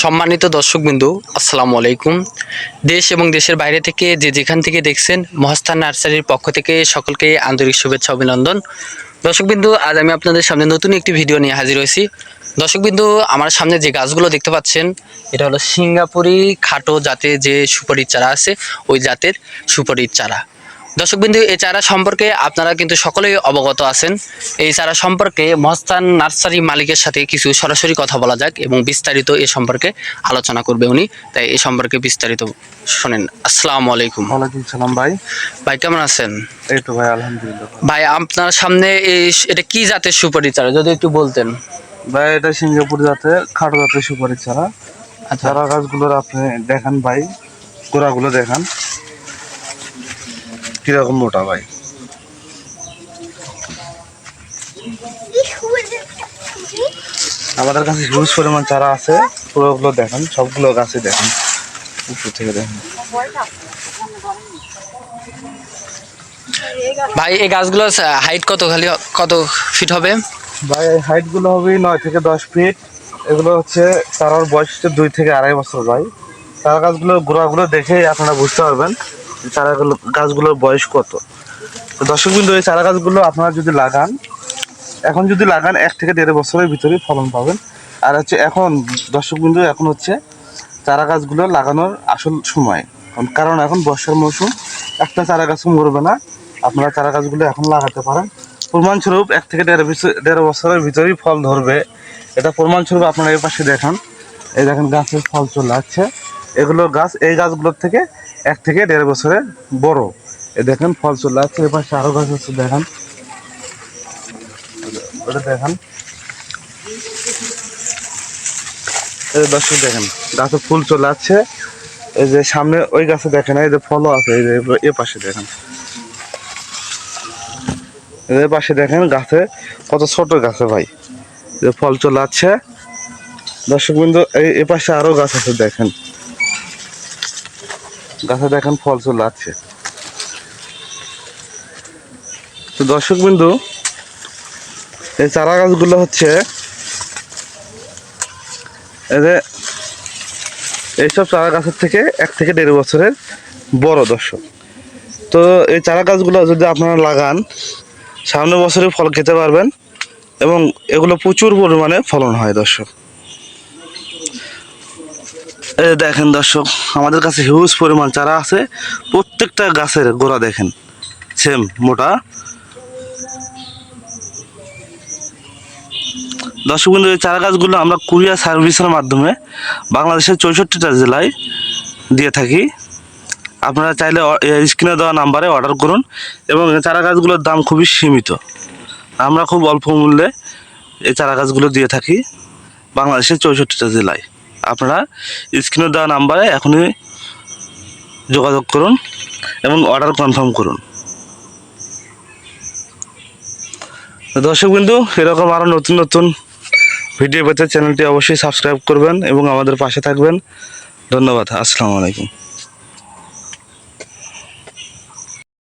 সম্মানিত দর্শকবিন্দু, আসসালামু আলাইকুম। দেশ এবং দেশের বাইরে থেকে যে যেখান থেকে দেখছেন মহাস্থান নার্সারির পক্ষ থেকে সকলকে আন্তরিক শুভেচ্ছা অভিনন্দন। দর্শকবিন্দু, আজ আমি আপনাদের সামনে নতুন একটি ভিডিও নিয়ে হাজির হয়েছি। দর্শকবিন্দু, আমার সামনে যে গাছগুলো দেখতে পাচ্ছেন, এটা হলো সিঙ্গাপুরি খাটো জাতের যে সুপারির চারা আছে, ওই জাতের সুপারির চারা। দর্শকবিন্দু এই চারা সম্পর্কে আপনারা কিন্তু সকলেই অবগত আছেন। এই চারা সম্পর্কে মহস্তান নার্সারি মালিকের সাথে কিছু সরাসরি কথা বলা যাক এবং বিস্তারিত এ সম্পর্কে আলোচনা করবে উনি। তাই এ সম্পর্কে বিস্তারিত শোনেন। আসসালামু আলাইকুম। ওয়ালাইকুম সালাম ভাই। ভাই কেমন আছেন? এই তো ভাই আলহামদুলিল্লাহ। ভাই আপনার সামনে এই এটা কি জাতের সুপারি চারা? যদি একটু বলতেন। ভাই এটা সিঙ্গাপুর জাতের খাটো জাতের সুপারি চারা। আচ্ছা। চারা গাছগুলোর আপনি দেখান ভাই গোড়াগুলো দেখান। কীরকম মোটা ভাই? আমাদের কাছে হিউজ পরিমাণ চারা আছে পুরোগুলো দেখান সবগুলো গাছে দেখেন। উপর থেকে দেখেন। ভাই এই গাছগুলো হাইট কত খালি কত ফিট হবে? ভাই এই হাইটগুলো হবে নয় থেকে দশ ফিট এগুলো হচ্ছে চারার বয়স হচ্ছে দুই থেকে আড়াই বছর ভাই। চারা গাছগুলো গোড়াগুলো দেখেই আপনারা বুঝতে পারবেন। যে চারা গুলো- গাছগুলোর বয়স কত? তো দর্শক বিন্দু, এই চারা গাছগুলো আপনারা যদি লাগান, এখন যদি লাগান, এক থেকে দেড় বছরের ভিতরেই ফলন পাবেন। আর হচ্ছে এখন, দর্শক বিন্দু, এখন হচ্ছে চারা গাছগুলো লাগানোর আসল সময়। কারণ- এখন বর্ষার মৌসুম, একটা চারা গাছ মরবে না। আপনারা চারা গাছগুলো এখন লাগাতে পারেন। প্রমাণস্বরূপ, এক থেকে দেড় দেড় বছরের ভিতরেই ফল ধরবে। এটা প্রমাণস্বরূপ আপনারা এই পাশে দেখান। এই দেখেন, গাছের ফল চলে আসছে। এগুলো গাছ, এই গাছগুলোর থেকে এক থেকে দেড় বছরের বড়। এ দেখেন ফল চলে আসছে পাশে আরও গাছ আছে, দেখান। ওটা দেখান। দর্শক দেখেন, গাছে ফুল চলে আসছে এই যে সামনে ওই গাছে দেখেন, এই যে ফলও আছে, এই যে এ পাশে দেখেন। এদের পাশে দেখেন গাছে, কত ছোট গাছে ভাই। যে ফল চলে আসছে দর্শক বিন্দু এই এ পাশে আরও গাছ আছে, দেখেন। গাছে দেখেন ফল চলে আসছে তো দর্শক বিন্দু, এই চারা গাছগুলো হচ্ছে, এই এইসব চারা গাছের থেকে এক থেকে দেড় বছরের বড় দর্শক। তো এই চারা গাছগুলো যদি আপনারা লাগান, সামনের বছরে ফল খেতে পারবেন এবং এগুলো প্রচুর পরিমাণে ফলন হয় দর্শক। দেখেন দর্শক, আমাদের কাছে হিউজ পরিমাণ চারা আছে। প্রত্যেকটা গাছের গোড়া দেখেন সেম মোটা। দর্শক বিন্দু এই চারা গাছগুলো আমরা কুরিয়ার সার্ভিসের মাধ্যমে বাংলাদেশের চৌষট্টিটা জেলায় দিয়ে থাকি। আপনারা চাইলে স্ক্রিনে দেওয়া নাম্বারে অর্ডার করুন এবং চারা গাছগুলোর দাম খুবই সীমিত। আমরা খুব অল্প মূল্যে এই চারা গাছগুলো দিয়ে থাকি বাংলাদেশের চৌষট্টিটা জেলায়। আপনারা স্ক্রিনে দেওয়া নাম্বারে এখনই যোগাযোগ করুন এবং অর্ডার কনফার্ম করুন। দর্শক বিন্দু, এরকম আরও নতুন নতুন ভিডিও পেতে চ্যানেলটি অবশ্যই সাবস্ক্রাইব করবেন এবং আমাদের পাশে থাকবেন। ধন্যবাদ, আসসালামু আলাইকুম।